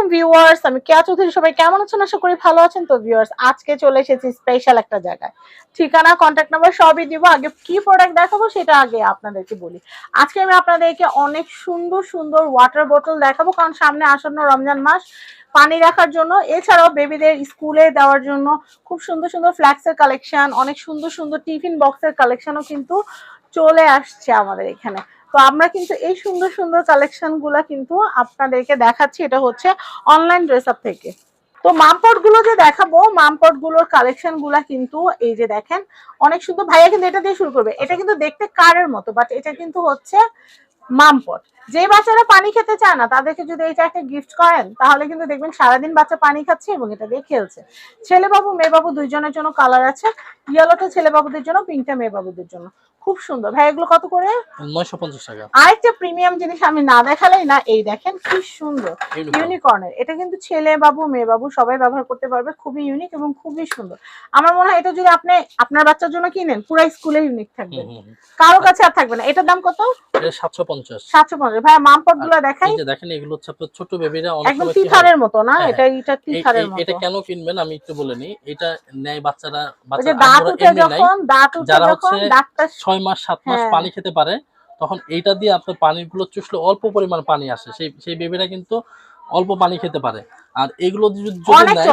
আলাইকুম ভিউয়ার্স, আমি কেয়া চৌধুরী, সবাই কেমন আছেন? আশা করি ভালো আছেন। তো ভিউয়ার্স, আজকে চলে এসেছি স্পেশাল একটা জায়গায়। ঠিকানা কন্ট্যাক্ট নাম্বার সবই দিব। আগে কি প্রোডাক্ট দেখাবো সেটা আগে আপনাদেরকে বলি। আজকে আমি আপনাদেরকে অনেক সুন্দর সুন্দর ওয়াটার বোতল দেখাবো। কারণ সামনে আসন্ন রমজান মাস, পানি রাখার জন্য। এছাড়াও বেবিদের স্কুলে দেওয়ার জন্য খুব সুন্দর সুন্দর ফ্ল্যাক্সের কালেকশন অনেক সুন্দর সুন্দর টিফিন বক্সের কালেকশনও কিন্তু চলে আসছে আমাদের এখানে। তো আমরা কিন্তু এই সুন্দর সুন্দর কালেকশনগুলা কিন্তু আপনাদেরকে দেখাচ্ছি। এটা হচ্ছে অনলাইন ড্রেস আপ থেকে। তো মামপটগুলো যে দেখাবো মামপটগুলোর কালেকশনগুলা কিন্তু এই যে দেখেন, অনেক সুন্দর। ভাইয়া কিন্তু এটা দিয়ে শুরু করবে। এটা কিন্তু দেখতে কারের মতো বাট এটা কিন্তু হচ্ছে মামপট যে বাচ্চারা পানি খেতে চায় না, তাদেরকে যদি এটা একটা গিফট করেন, তাহলে কিন্তু দেখবেন সারাদিন বাচ্চা পানি খাচ্ছে এবং এটা দিয়ে খেলছে। ছেলে বাবু মেয়ে বাবু দুইজনের জন্য কালার আছে। ইয়েলোটা ছেলে বাবুদের জন্য পিঙ্কটা মেয়ে বাবুদের জন্য। খুব সুন্দর। ভাই এগুলো কত করে? নয়শো পঞ্চাশ টাকা। আরেকটা প্রিমিয়াম জিনিস আমি না দেখালেই না এই দেখেন কি সুন্দর। ইউনিকর্নের এটা কিন্তু ছেলে বাবু মেয়ে বাবু সবাই ব্যবহার করতে পারবে। খুবই ইউনিক এবং খুবই সুন্দর। আমার মনে হয় এটা যদি আপনি আপনার বাচ্চার জন্য কিনেন পুরো স্কুলে ইউনিক থাকবে। কারও কাছে আর থাকবে না। এটার দাম কত? এটা সাতশো পঞ্চাশ। সাতশো পঞ্চাশ। ভাই মামপটগুলো দেখাই। এই যে দেখেন এগুলো হচ্ছে আপনার ছোট বেবিরা অনেক একদম কি মতো না? হ্যাঁ, এটা এটা এই- তিথারের মতো। এটা কেন কিনবেন? আমি একটু বলে নিই। এটা নেয় বাচ্চারা বাচ্চারা দাঁত উঠে যখন দাঁত উঠে যখন দাঁতটা ছয় মাস সাত মাস হ্যাঁ। পানি খেতে পারে তখন এইটা দিয়ে আপনার পানিরগুলো চুষলে অল্প পরিমাণ পানি আসে সেই সেই বেবিরা কিন্তু অল্প পানি খেতে পারে আর এগুলো যদি যদি নাই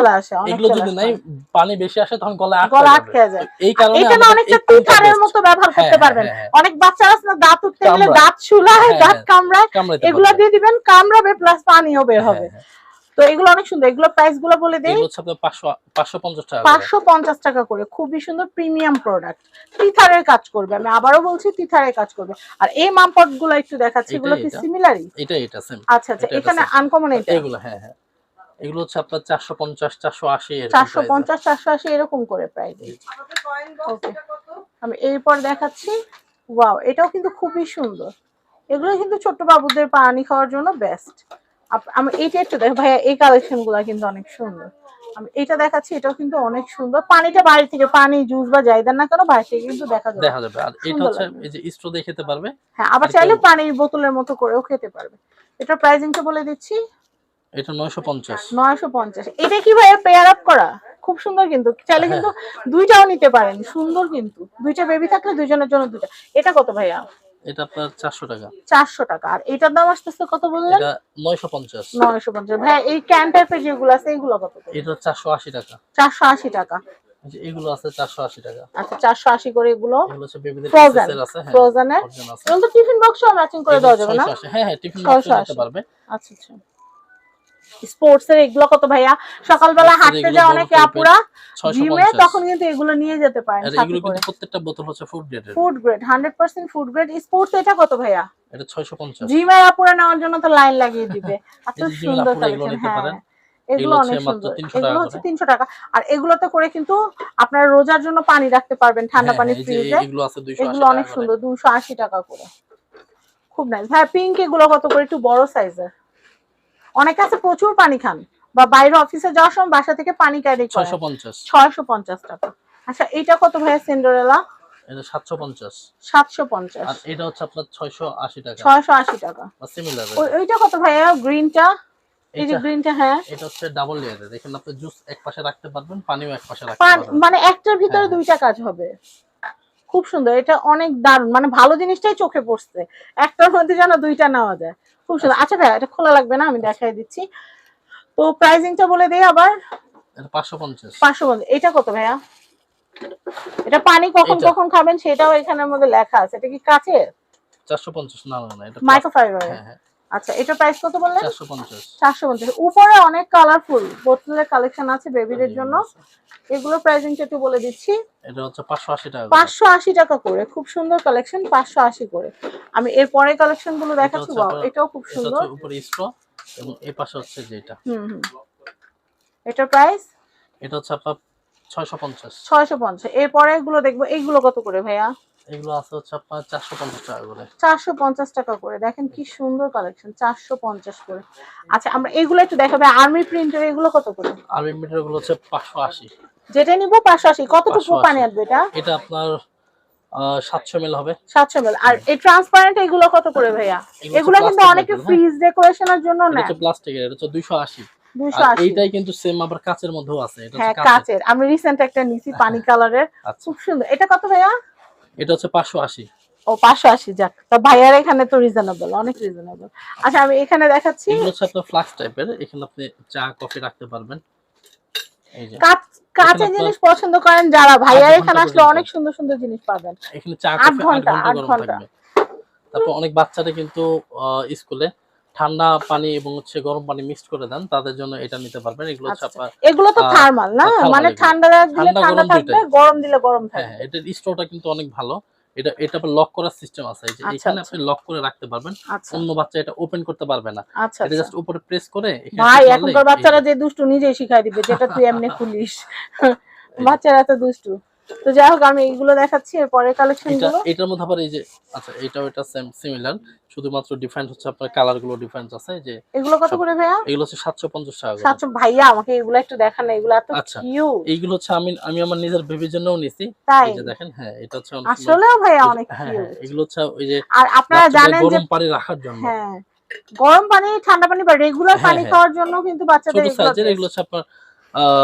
এগুলো যদি নাই পানি বেশি আসে তখন গলা আটকে যায় এই কারণে এটা না অনেকটা best। মতো ব্যবহার করতে হ্যাঁ, পারবেন হ্যাঁ, হ্যাঁ। অনেক বাচ্চারা আছে না দাঁত উঠতে গেলে কামড়ায়। দাঁত হ্যাঁ, দাঁত। কামড়ায় এগুলো দিয়ে দিবেন কামড়াবে প্লাস পানিও বের হবে তো এগুলো অনেক সুন্দর। এগুলো প্রাইসগুলো বলে দেই। পাঁচশো পঞ্চাশ টাকা করে। খুবই সুন্দর প্রিমিয়াম প্রোডাক্ট তিথারের কাজ করবে। আমি আবারও বলছি তিথারের কাজ করবে। আর এই মামপটগুলো একটু দেখাচ্ছি এগুলো কি সিমিলারই এটা। এটা সেম আচ্ছা আচ্ছা এখানে আনকমন এটা। এগুলো হ্যাঁ হ্যাঁ। এগুলো হচ্ছে আপনার চারশো পঞ্চাশ চারশো আশি চারশো পঞ্চাশ চারশো আশি এরকম করে প্রাইস ওকে আমি এরপর দেখাচ্ছি। ওয়াও এটাও কিন্তু খুবই সুন্দর। এগুলো কিন্তু ছোট্ট বাবুদের পানি খাওয়ার জন্য বেস্ট আমি এইটা একটু দেখ ভাইয়া এই কালেকশনগুলা কিন্তু অনেক সুন্দর। আমি এটা দেখাচ্ছি এটাও কিন্তু অনেক সুন্দর। পানিটা বাইরে থেকে পানি জুস বা যাই দেন না কেন বাইরে থেকে কিন্তু দেখা যাবে। দেখা যাবে। আর এটা হচ্ছে এই যে স্ট্রো দিয়ে খেতে পারবে। হ্যাঁ আবার চাইলে পানির বোতলের মতো করেও খেতে পারবে। এটা প্রাইসিংটা বলে দিচ্ছি। এটা নয়শো পঞ্চাশ। নয়শো পঞ্চাশ। এটা কি ভাইয়া পেয়ার আপ করা? খুব সুন্দর কিন্তু। চাইলে হ্যাঁ। কিন্তু দুইটাও নিতে পারেন। সুন্দর কিন্তু। দুইটা বেবি থাকলে দুইজনের জন্য দুইটা। এটা কত ভাইয়া? এটা আপনার চারশো টাকা। চারশো টাকা। আর এটার দাম আসতেছে কত বললেন? এটা নয়শো পঞ্চাশ। নয়শো এই ক্যান টাইপের যেগুলো আছে এগুলো কত এটা চারশো আশি টাকা। চারশো আশি টাকা। এগুলো আছে চারশো আশি টাকা। আচ্ছা চারশো আশি করে এগুলো। এগুলো হচ্ছে বেবিদের Frozen, আছে হ্যাঁ ফ্রোজেন এর। Frozen আছে। এগুলো তো টিফিন বক্সও ম্যাচিং করে দেওয়া যাবে না? হ্যাঁ হ্যাঁ টিফিন ছয়শো নিতে পারবে। আচ্ছা আচ্ছা। স্পোর্টস এর এগুলো কত ভাইয়া? সকালবেলা হাঁটতে যায় অনেকে আপুরা? জিমে তখন কিন্তু এগুলো নিয়ে যেতে পারেন এগুলো কিন্তু প্রত্যেকটা বোতল হচ্ছে ফুড গ্রেডের food grade hundred percent food grade sports এটা কত ভাইয়া? এটা ছয়শো পঞ্চাশ। জিমের আপুরা নেওয়ার জন্য তো লাইন লাগিয়ে দিবে। এত যে জিমের সুন্দর কালেকশন হ্যাঁ। পারেন। এগুলো অনেক সুন্দর। 300 এগুলো হচ্ছে করে। তিনশো টাকা। আর এগুলোতে করে কিন্তু আপনারা রোজার জন্য পানি রাখতে পারবেন ঠান্ডা হ্যাঁ, পানি হ্যাঁ, ফ্রিজে এগুলো অনেক সুন্দর দুশো আশি টাকা করে। খুব নাইস ভাই পিঙ্ক এগুলো কত করে? একটু বড় সাইজের অনেকে আছে প্রচুর পানি খান বা বাইরে অফিসে যাওয়ার সময় বাসা থেকে পানি ক্যারি করে ছয়শো পঞ্চাশ। ছয়শো পঞ্চাশ টাকা। আচ্ছা এইটা কত ভাইয়া সেন্ডোরেলা? এটা আর হচ্ছে আপনার টাকা। টাকা। সিমিলার ওইটা কত ভাইয়া? গ্রিনটা এই যে গ্রিনটা হ্যাঁ। এটা হচ্ছে ডাবল এখানে আপনি জুস এক পাশে রাখতে পারবেন পানিও এক পাশে রাখতে পারবেন। মানে একটার ভিতরে হ্যাঁ, দুইটা কাজ হবে। খুব সুন্দর। এটা অনেক দারুণ। মানে ভালো জিনিসটাই চোখে পড়ছে। একটার মধ্যে যেন দুইটা নেওয়া যায়। খুব সুন্দর। আচ্ছা ভাইয়া এটা খোলা লাগবে না? আমি দেখাই দিচ্ছি। তো প্রাইজিংটা বলে দেই আবার। এটা পাঁচশো পঞ্চাশ। পাঁচশো পঞ্চাশ। এটা কত ভাইয়া? এটা পানি কখন। কখন খাবেন সেটাও এখানের মধ্যে লেখা আছে। এটা কি কাছে চারশো পঞ্চাশ না না না এটা মাইক্রোফাইবার হ্যাঁ হ্যাঁ। আচ্ছা এটা প্রাইস কত বললেন? চারশো পঞ্চাশ। চারশো পঞ্চাশ। উপরে অনেক কালারফুল বোতলের কালেকশন আছে বেবিদের জন্য। এগুলো প্রাইসিংটা একটু বলে দিচ্ছি। এটা হচ্ছে পাঁচশো আশি টাকা করে। পাঁচশো আশি টাকা করে খুব সুন্দর কালেকশন পাঁচশো আশি করে। আমি এর পরে কালেকশনগুলো দেখাচ্ছি আপনার- এটাও খুব এটা সুন্দর। হচ্ছে উপরে স্ট্র এবং এই পাশে হচ্ছে যেটা। হুম হুম। এটার প্রাইস এটা হচ্ছে আপনার ছয়শো পঞ্চাশ। ছয়শো পঞ্চাশ। এরপরে গুলো দেখব এইগুলো কত করে ভাইয়া? এগুলো আছে হচ্ছে আপনার চারশো পঞ্চাশ টাকা করে। টাকা দেখেন কি সুন্দর কালেকশন চারশো পঞ্চাশ করে। আচ্ছা আমরা এগুলো একটু দেখাবে। আর্মি প্রিন্টের এগুলো কত করে? আর মিটারগুলো হচ্ছে পাঁচশো আশি। যেটা নিবো পাঁচশো আশি। কতটুকু 580 পানি আসবে এটা? এটা আপনার মিল হবে। আর এই ট্রান্সপারেন্ট এগুলো কত করে ভাইয়া? এগুলো কিন্তু অনেকে। ফ্রিজ ডেকোরেশনের জন্য এটা প্লাস্টিকের এটা হচ্ছে এইটাই কিন্তু সেম আবার কাচের মধ্যেও আছে। এটা হ্যাঁ কাচের। আমি রিসেন্ট একটা নিছি পানি। কালারের আচ্ছা। খুব সুন্দর। এটা কত ভাইয়া? এটা হচ্ছে পাঁচশো আশি। ও পাঁচশো আশি যাক। তা ভাইয়ার এখানে তো রিজনেবল অনেক রিজনেবল আচ্ছা আমি এখানে দেখাচ্ছি। এগুলো হচ্ছে আপনার ফ্লাক্স টাইপের এখানে আপনি চা কফি রাখতে পারবেন। কাঁচ কাঁচের জিনিস পছন্দ করেন যারা ভাইয়ার এখানে আসলে অনেক সুন্দর সুন্দর জিনিস পাবেন। এখানে চা কফি 8 ঘণ্টা। তারপর অনেক বাচ্চারা কিন্তু স্কুলে ঠান্ডা পানি এবং হচ্ছে গরম পানি মিক্সড করে দেন তাদের জন্য এটা নিতে পারবেন। এগুলো হচ্ছে আচ্ছা, আপনার এগুলো তো থার্মাল না? মানে ঠান্ডা দিলে ঠান্ডা, থাকবে গরম দিলে গরম হ্যাঁ থাকবে। হ্যাঁ এটার স্টোরটা কিন্তু অনেক ভালো। এটা এটা লক করার সিস্টেম আছে। এই যে আচ্ছা, এখানে আচ্ছা। আপনি লক করে রাখতে পারবেন। আচ্ছা। অন্য বাচ্চা এটা ওপেন করতে পারবে না। আচ্ছা এটা আচ্ছা। জাস্ট উপরে প্রেস করে ভাই এখনকার বাচ্চারা যে দুষ্টু নিজেই শিখাই দিবে যেটা তুই এমনি খুলিস। বাচ্চারা তো দুষ্টু। তো যাই হোক আমি এইগুলো দেখাচ্ছি এর পরের কালেকশন এটা গুলো এটার মধ্যে আবার এই যে আচ্ছা এটাও এটা সেম সিমিলার শুধুমাত্র ডিফারেন্ট হচ্ছে আপনার কালারগুলো ডিফারেন্ট আছে যে এগুলো কত করে ভাইয়া এগুলো হচ্ছে সাতশো পঞ্চাশ টাকা করে। সাতশো ভাইয়া আমাকে এগুলো একটু দেখান না এগুলো এত আচ্ছা। কিউট এইগুলো হচ্ছে আমি আমি আমার নিজের বেবির জন্যও নিছি এই যে দেখেন হ্যাঁ এটা হচ্ছে। আসলেও ভাইয়া অনেক হ্যাঁ কিউট হ্যাঁ এগুলো হচ্ছে ওই যে আর আপনারা জানেন যে গরম পানি রাখার জন্য হ্যাঁ গরম পানি ঠান্ডা পানি বা রেগুলার হ্যাঁ, পানি হ্যাঁ। খাওয়ার জন্য কিন্তু বাচ্চাদের এগুলো best। এগুলো হচ্ছে আপনার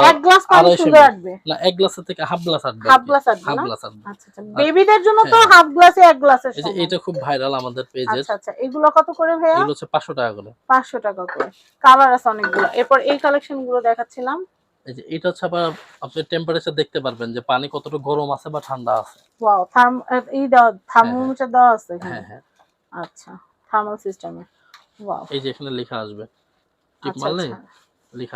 এক গ্লাস পানি সুন্দর আসবে না এক গ্লাসের থেকে হাফ গ্লাস আসবে হাফ গ্লাস আসবে হাফ গ্লাস আসবে আচ্ছা আচ্ছা। বেবিদের জন্য তো হ্যাঁ। হাফ গ্লাসে এক গ্লাসের এই সমান। এটা খুব ভাইরাল আমাদের পেজের আচ্ছা আচ্ছা। এগুলো কত করে ভাইয়া? এগুলো হচ্ছে পাঁচশো টাকা করে। পাঁচশো টাকা করে। কালার আছে অনেকগুলো। এরপর এই কালেকশনগুলো দেখাচ্ছিলাম। এই যে এটা হচ্ছে আবার আপনি টেম্পারেচার দেখতে পারবেন যে পানি কতটা গরম আছে বা ঠান্ডা আছে। ওয়াও থার্ম এই দেওয়া থার্মোমিটার দেওয়া আছে হ্যাঁ হ্যাঁ। আচ্ছা থার্মাল সিস্টেমে ওয়াও এই যে এখানে লেখা আসবে। টিপ আচ্ছা মারলে? আচ্ছা। লেখা আসবে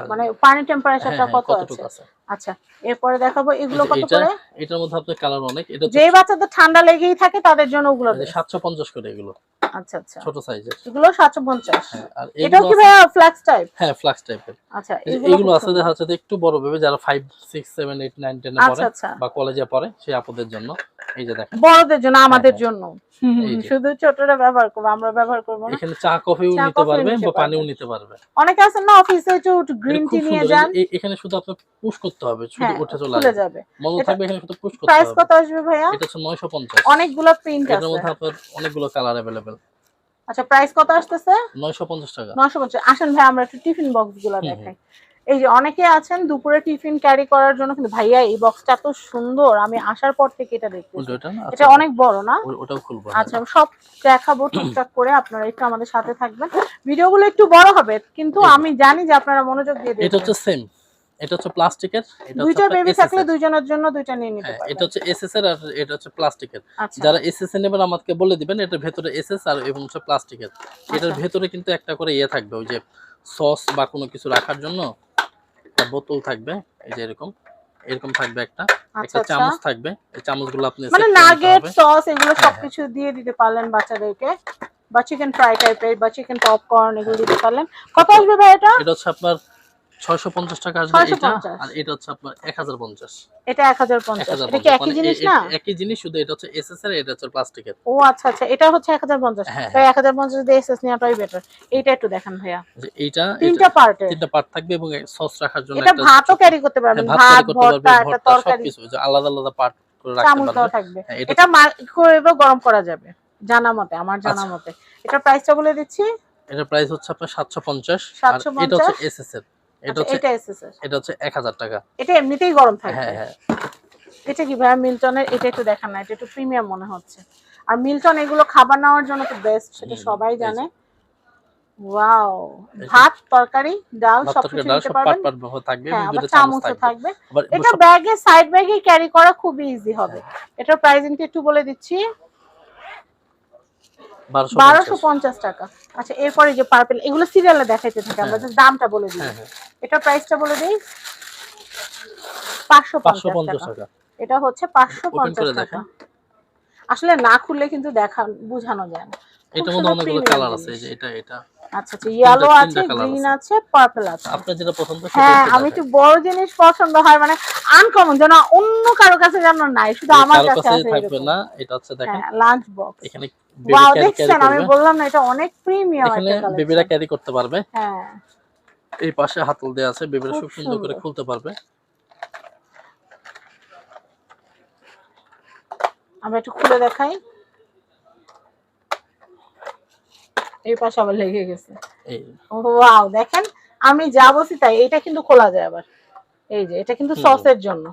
মানে পানি হ্যাঁ, টেম্পারেচারটা হ্যাঁ, কত আছে? আছে? আচ্ছা এরপরে দেখাবো এগুলো কত করে? এটার মধ্যে আপনার কালার অনেক। এটা যেই বাচ্চাদের ঠান্ডা লেগেই থাকে তাদের জন্য ওগুলো best। সাতশো পঞ্চাশ করে এগুলো। আচ্ছা আচ্ছা। ছোট সাইজের এগুলো সাতশো পঞ্চাশ। হ্যাঁ আর এগুলো কি ভাইয়া ফ্ল্যাক্স টাইপ হ্যাঁ ফ্লাক্স টাইপের আচ্ছা এইগুলো খুব আছে দেখা যাচ্ছে একটু বড় ভেবে যারা five six seven eight nine টেনে আচ্ছা পড়ে আচ্ছা। বা কলেজে পড়ে সেই আপদের জন্য। এই যে দেখেন। বড়দের জন্য আমাদের হ্যাঁ। জন্য। যে। শুধু ছোটরা ব্যবহার করব আমরা ব্যবহার করব না। এখানে চা কফিও নিতে পারবে বা পানিও নিতে পারবে অনেকে আছেন না অফিসে একটু গ্রিন টি নিয়ে যান। এখানে শুধু আপনার পুশ করতে হবে শুধু হ্যাঁ উঠে চলে আসবে। যাবে। এটা- থাকবে এখানে শুধু পুশ করতে প্রাইস কত আসবে ভাইয়া? এটা হচ্ছে নয়শো পঞ্চাশ। অনেকগুলো প্রিন্ট আছে। মধ্যে আপনার অনেকগুলো কালার অ্যাভেলেবেল আচ্ছা প্রাইস কত আসতেছে? নয়শো পঞ্চাশ টাকা। নশো পঞ্চাশ। আসেন ভাই আমরা একটু টিফিন বক্সগুলো দেখাই। এই যে অনেকে আছেন দুপুরে টিফিন ক্যারি করার জন্য কিন্তু ভাইয়া এই বক্সটা এত সুন্দর আমি আসার পর থেকে এটা দেখতেছি। এটা অনেক বড় না? ওটাও খুলবো। আচ্ছা সব দেখাবো টুকটাক করে আপনারা একটু আমাদের সাথে থাকবেন। ভিডিওগুলো একটু বড় হবে কিন্তু আমি জানি যে আপনারা মনোযোগ দিয়ে এটা হচ্ছে সেম এটা হচ্ছে প্লাস্টিকের এটা দুইটা বেবি থাকলে দুইজনের জন্য দুইটা নিয়ে নিতে হ্যাঁ, এটা হচ্ছে এসএস এর আর এটা হচ্ছে প্লাস্টিকের। আচ্ছা। যারা এসএস এ নেবেন আমাকে বলে দিবেন এটার ভেতরে এসএস আর এবং হচ্ছে প্লাস্টিকের। এটার আচ্ছা। ভেতরে কিন্তু একটা করে ইয়ে থাকবে ওই যে সস বা কোনো কিছু রাখার জন্য একটা বোতল থাকবে এই যে এরকম এরকম থাকবে একটা। একটা আচ্ছা চামচ থাকবে এই চামচগুলো আপনি মানে নাগেট সস এগুলো হ্যাঁ, সবকিছু দিয়ে দিতে পারলেন বাচ্চাদেরকে। বা চিকেন ফ্রাই টাইপের বা চিকেন পপকর্ন এগুলো দিতে পারলেন। কত আসবে ভাই এটা? এটা হচ্ছে আপনার ছয়শো পঞ্চাশ টাকা আসবে এটা আর এটা হচ্ছে আপনার এক হাজার পঞ্চাশ। এটা এক হাজার এক পঞ্চাশ হাজার এটা কি একই জিনিস না? একই জিনিস শুধু এটা হচ্ছে এসএস এর এটা হচ্ছে প্লাস্টিকের ও আচ্ছা আচ্ছা এটা হচ্ছে এক হাজার পঞ্চাশ। হ্যাঁ, তাই এক হাজার পঞ্চাশ দিয়ে এসএস নেওয়াটাই বেটার এইটা একটু দেখান ভাইয়া। যে এইটা তিনটা পার্টের তিনটা পার্ট থাকবে এবং সস রাখার জন্য এটা ভাতও ক্যারি করতে পারবেন। হ্যাঁ, ভাত ভর্তা একটা তরকারি। সবকিছু আলাদা আলাদা পার্ট করে রাখতে চামচ দেওয়া পারবে থাকবে। হ্যাঁ, এটা মাইক্রোওয়েভে গরম করা যাবে জানা মতে আমার জানা আচ্ছা। মতে। এটা প্রাইসটা বলে দিচ্ছি? এটা প্রাইস হচ্ছে আপনার সাতশো পঞ্চাশ আর 750 এটা হচ্ছে এসএস এর এটা আচ্ছা, হচ্ছে এটা এসএস এর এটা হচ্ছে এক হাজার টাকা। এটা এমনিতেই গরম থাকবে। হ্যাঁ হ্যাঁ। এটা কি ভাইয়া মিল্টনের? এটা একটু দেখান না এটা একটু প্রিমিয়াম মনে হচ্ছে। আর মিল্টন এগুলো খাবার নেওয়ার জন্য তো বেস্ট সেটা সবাই জানে। ওয়াও ভাত তরকারি ডাল সবকিছু নিতে পারবেন। থাকবে হ্যাঁ চামচও থাকবে। এটা ব্যাগে সাইড ব্যাগে ক্যারি করা খুবই ইজি হবে। এটার প্রাইসিং একটু বলে দিচ্ছি। বারোশো পঞ্চাশ। টাকা। আচ্ছা এরপরে যে পার্পেল এগুলো সিরিয়ালে দেখাইতে থাকে আমরা যে দামটা বলে দিই। হ্যাঁ হ্যাঁ। এটার প্রাইসটা বলে দিই পাঁচশো পঞ্চাশ টাকা। এটা হচ্ছে পাঁচশো পঞ্চাশ টাকা। আসলে না খুললে কিন্তু দেখা বোঝানো যায় না। এটার মধ্যে অনেকগুলো কালার আছে এই যে এটা এটা। আচ্ছা আচ্ছা ইয়েলো আছে গ্রিন আছে। পার্পল আছে। আপনার যেটা পছন্দ হ্যাঁ আমি একটু বড় জিনিস পছন্দ হয় মানে আনকমন যেন অন্য কারও কাছে যেন নাই শুধু আমার কাছে আছে থাকবে না এটা হচ্ছে দেখেন হ্যাঁ লাঞ্চ বক্স এখানে ওয়াও দেখছেন আমি বললাম না এটা অনেক প্রিমিয়াম এখানে বেবিরা ক্যারি করতে পারবে। হ্যাঁ। এই পাশে হাতল দেওয়া আছে বেবিরা খুব সুন্দর করে খুলতে পারবে। আমরা একটু খুলে দেখাই। এই পাশে আবার লেগে গেছে। ওয়াও দেখেন আমি যা বলছি তাই এটা কিন্তু খোলা যায় আবার। এই যে এটা কিন্তু। সসের জন্য।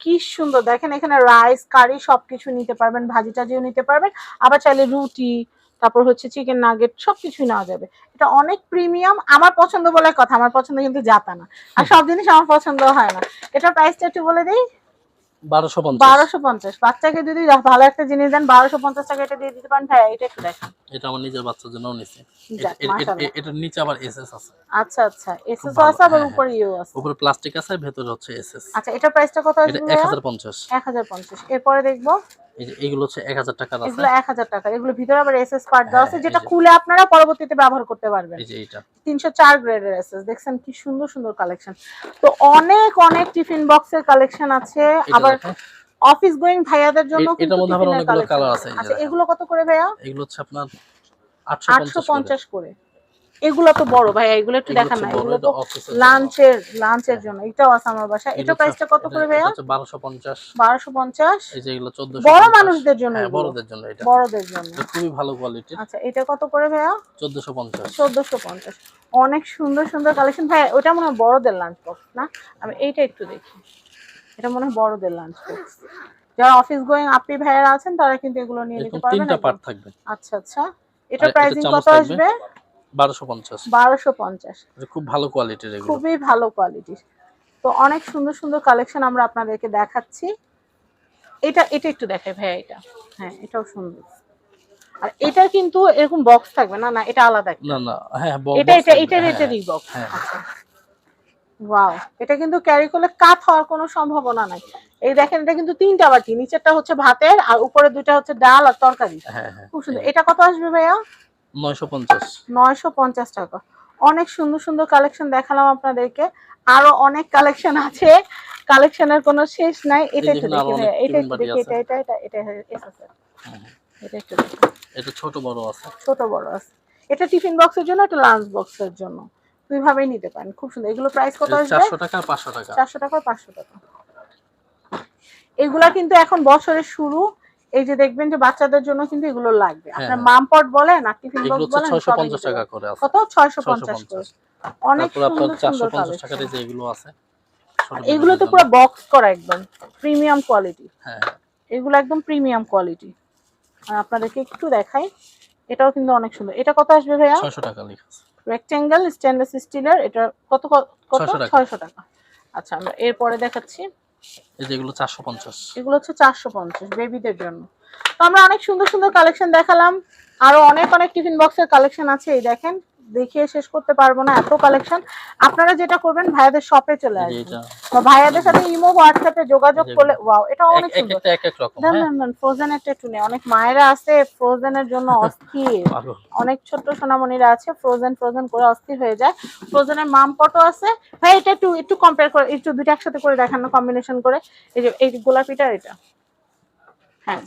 কি সুন্দর দেখেন এখানে রাইস কারি সবকিছু নিতে পারবেন ভাজি টাজিও নিতে পারবেন আবার চাইলে রুটি তারপর হচ্ছে চিকেন নাগেট সবকিছুই নেওয়া যাবে। এটা অনেক প্রিমিয়াম আমার পছন্দ বলে কথা আমার পছন্দ কিন্তু জাতা না। আর সব জিনিস আমার পছন্দ হয় না। এটা প্রাইসটা একটু বলে দিই। বাচ্চাকে যদি ভালো একটা জিনিস দেন টাকা এটা দিয়ে দিতে পারেন। ভাই এটা একটু দেখান। এটা আমার নিজের বাচ্চার জন্য নিছি। এটার নিচে আবার এসএস আছে। আচ্ছা আচ্ছা। এসএস আছে আবার হ্যাঁ, উপরে ইউ আছে। উপরে প্লাস্টিক আছে ভেতরে হচ্ছে এসএস আচ্ছা এটার প্রাইসটা কত আসবে এক হাজার পঞ্চাশ। এক হাজার পঞ্চাশ। এরপরে দেখব। এগুলো হচ্ছে টাকার আছে। টাকা। এগুলো ভিতরে আবার এসএস পার্ট দেওয়া আছে হ্যাঁ, যেটা খুলে আপনারা পরবর্তীতে ব্যবহার করতে পারবেন। এই যে এইটা। তিনশো চার গ্রেডের এসএস দেখছেন কি সুন্দর সুন্দর কালেকশন তো অনেক অনেক টিফিন বক্সের কালেকশন আছে। আবার অফিস গোয়িং ভাইয়াদের জন্য এটার মধ্যে আবার অনেকগুলো colour আছে। আচ্ছা এগুলো কত করে ভাইয়া? এগুলো হচ্ছে আপনার আটশো আটশো পঞ্চাশ পঞ্চাশ করে। এগুলো তো বড় ভাইয়া এগুলো একটু দেখান না। এগুলো তো লাঞ্চের লাঞ্চের জন্য। এটাও আছে আমার বাসায়। এটা প্রাইসটা কত করে ভাইয়া? বারোশো পঞ্চাশ। বারোশো পঞ্চাশ? এই যে এগুলো চোদ্দশো বড় মানুষদের জন্য হ্যাঁ বড়দের জন্য এটা। বড়দের জন্য। খুবই ভালো কোয়ালিটির আচ্ছা এটা কত করে ভাইয়া? চোদ্দশো পঞ্চাশ। চোদ্দশো পঞ্চাশ। অনেক সুন্দর সুন্দর কালেকশন ভাই ওটা মনে হয় বড়দের লাঞ্চ বক্স না? আমি এইটা একটু দেখি। এটা মনে হয় বড়দের লাঞ্চ বক্স যারা অফিস গোয়িং আপনি ভাইয়ারা আছেন তারা কিন্তু এগুলো নিয়ে নিতে পারবেন তিনটা পার্ট থাকবে। আচ্ছা আচ্ছা। এটা প্রাইসিং কত আসবে? বারোশো পঞ্চাশ। বারোশো পঞ্চাশ। এটা খুব ভালো কোয়ালিটির এগুলো। খুবই ভালো কোয়ালিটির তো অনেক সুন্দর সুন্দর কালেকশন আমরা আপনাদেরকে দেখাচ্ছি। এটা এটা একটু দেখাই ভাইয়া এটা। হ্যাঁ এটাও সুন্দর। আর এটা কিন্তু এরকম বক্স থাকবে না? না এটা আলাদা না না হ্যাঁ এটা এটা এটা হ্যাঁ, এটারই বক্স হ্যাঁ। ওয়াও এটা কিন্তু ক্যারি করলে কাত হওয়ার কোনো সম্ভাবনা নাই। এই দেখেন এটা কিন্তু তিনটা বাটি নিচেরটা হচ্ছে ভাতের আর উপরে দুইটা হচ্ছে ডাল আর তরকারি। হ্যাঁ হ্যাঁ খুব সুন্দর। এটা কত আসবে ভাইয়া? নয়শো পঞ্চাশ। নয়শো পঞ্চাশ টাকা। অনেক সুন্দর সুন্দর কালেকশন দেখালাম আপনাদেরকে। আরও অনেক কালেকশন আছে। কালেকশনের কোনো শেষ নাই। এটা একটু দেখি এটা একটু দেখি এটা এটা এটা এটা এটা একটু এটা ছোট বড় আছে। ছোট বড় আছে। এটা টিফিন বক্সের জন্য এটা লাঞ্চ বক্সের জন্য? দুই ভাবেই নিতে পারেন খুব সুন্দর। এগুলো প্রাইস কত আসবে? চারশো টাকা আর পাঁচশো টাকা। চারশো টাকা পাঁচশো টাকা। এগুলা কিন্তু এখন বছরের শুরু। এই যে দেখবেন যে বাচ্চাদের জন্য কিন্তু এগুলো লাগবে। আপনার হ্যাঁ। মাম পট বলেন আর টিফিন বক্স বলেন ছয়শো সবই পঞ্চাশ নিতে টাকা করে আছে। কত? ছয়শো ছয়শো পঞ্চাশ। করে। অনেক আপনার সুন্দর সুন্দর পঞ্চাশ টাকার যে এগুলো আছে এগুলো তো পুরো বক্স করা একদম প্রিমিয়াম কোয়ালিটি হ্যাঁ। এগুলো একদম প্রিমিয়াম কোয়ালিটি আর আপনাদেরকে একটু দেখাই এটাও কিন্তু অনেক সুন্দর। এটা কত আসবে ভাইয়া? ছয়শো টাকা লেখা আছে। রেক্টেঙ্গেল স্টেনলেস স্টিলের এটা কত কত 600 টাকা। ছয়শো টাকা। আচ্ছা আমরা এরপরে দেখাচ্ছি। এই যে এগুলো চারশো পঞ্চাশ। এগুলো হচ্ছে চারশো পঞ্চাশ বেবিদের জন্য। তো আমরা অনেক সুন্দর সুন্দর কালেকশন দেখালাম। আরও অনেক অনেক টিফিন বক্সের কালেকশন আছে এই দেখেন। দেখিয়ে শেষ করতে পারব না এত কালেকশন আপনারা যেটা করবেন ভাইয়াদের শপে চলে আসবেন। বা ভাইয়াদের সাথে ইমো হোয়াটসঅ্যাপে যোগাযোগ করলে ওয়াও এটা অনেক সুন্দর। একটা এক এক রকম দেন হ্যাঁ। দেন দেন ফ্রোজেন একটা অনেক মায়েরা আছে ফ্রোজেনের জন্য অস্থির। অনেক ছোট্ট সোনামণিরা আছে ফ্রোজেন ফ্রোজেন করে অস্থির হয়ে যায়। ফ্রোজেনের মাম পটও আছে। ভাই এটা একটু একটু কম্পেয়ার করে একটু দুইটা একসাথে করে দেখানো কম্বিনেশন করে। এই যে এই গোলাপিটা এটা। হ্যাঁ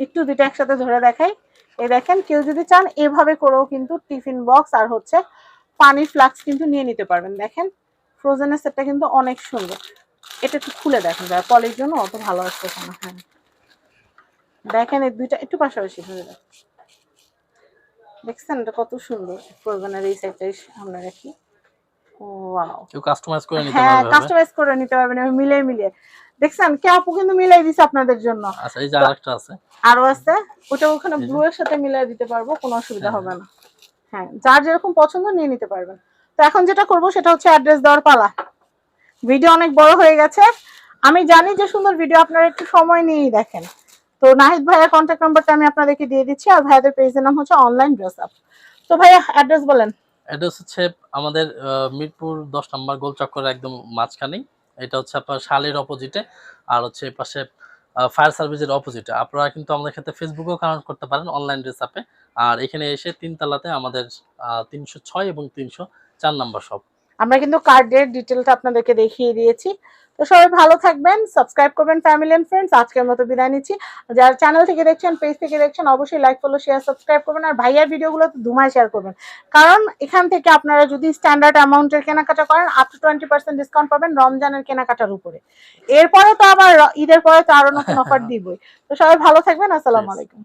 একটু দুইটা একসাথে ধরে দেখাই। এই দেখেন কেউ যদি চান এভাবে করেও কিন্তু টিফিন বক্স আর হচ্ছে পানির ফ্লাক্স কিন্তু নিয়ে নিতে পারবেন। দেখেন ফ্রোজেনের সেটটা কিন্তু অনেক সুন্দর। এটা একটু খুলে দেখেন যায় পলির জন্য অত ভালো আসছে না হ্যাঁ। দেখেন এই দুইটা একটু পাশাপাশি হয়ে যায় দেখছেন এটা কত সুন্দর ফ্রোজেনের এই সাইডটাই আমরা রাখি। ওয়াও। কেউ কাস্টমাইজ করে নিতে হ্যাঁ কাস্টমাইজ করে নিতে পারবেন মিলিয়ে মিলিয়ে। দেখছেন? কে আপু কিন্তু মিলাই দিছে আপনাদের জন্য। আচ্ছা এই যে আরেকটা আছে। আরও আছে। ওটা ওখানে ব্লু এর সাথে মিলিয়ে দিতে পারব কোনো অসুবিধা হ্যাঁ, হবে না। হ্যাঁ যার যেরকম পছন্দ নিয়ে নিতে পারবেন। তো এখন যেটা করব সেটা হচ্ছে অ্যাড্রেস দেওয়ার পালা। ভিডিও অনেক বড় হয়ে গেছে। আমি জানি যে সুন্দর ভিডিও আপনারা একটু সময় নিয়েই দেখেন। তো নাহিদ ভাইয়ের কন্ট্যাক্ট নাম্বারটা আমি আপনাদেরকে দিয়ে দিচ্ছি আর ভাইয়াদের পেজের নাম হচ্ছে অনলাইন ড্রেস আপ তো ভাইয়া অ্যাড্রেস বলেন। অ্যাড্রেস হচ্ছে আমাদের মিরপুর দশ নম্বর গোল চক্করের একদম মাঝখানেই। এটা হচ্ছে আপনার শালের অপোজিটে আর হচ্ছে পাশে ফায়ার সার্ভিসের অপোজিটে আপনারা কিন্তু আমাদের ক্ষেত্রে ফেসবুকেও কানেক্ট করতে পারেন অনলাইন ড্রেস আপে আর এখানে এসে তিনতলাতে আমাদের তিনশো ছয় এবং তিনশো চার নাম্বার সব আমরা কিন্তু কার্ডের ডিটেলটা আপনাদেরকে দেখিয়ে দিয়েছি। তো সবাই ভালো থাকবেন সাবস্ক্রাইব করবেন ফ্যামিলি এন্ড ফ্রেন্ডস আজকের মতো বিদায় নিচ্ছি। যারা চ্যানেল থেকে দেখছেন পেজ থেকে দেখছেন অবশ্যই লাইক ফলো শেয়ার সাবস্ক্রাইব করবেন আর ভাইয়ার ভিডিওগুলো তো ধুমায় শেয়ার করবেন। কারণ এখান থেকে আপনারা যদি স্ট্যান্ডার্ড অ্যামাউন্টের কেনাকাটা করেন up to twenty percent discount পাবেন রমজানের কেনাকাটার উপরে। এরপরে তো আবার ঈদের পরে তো আরও নতুন অফার দিবই। তো সবাই ভালো থাকবেন আসসালামু আলাইকুম।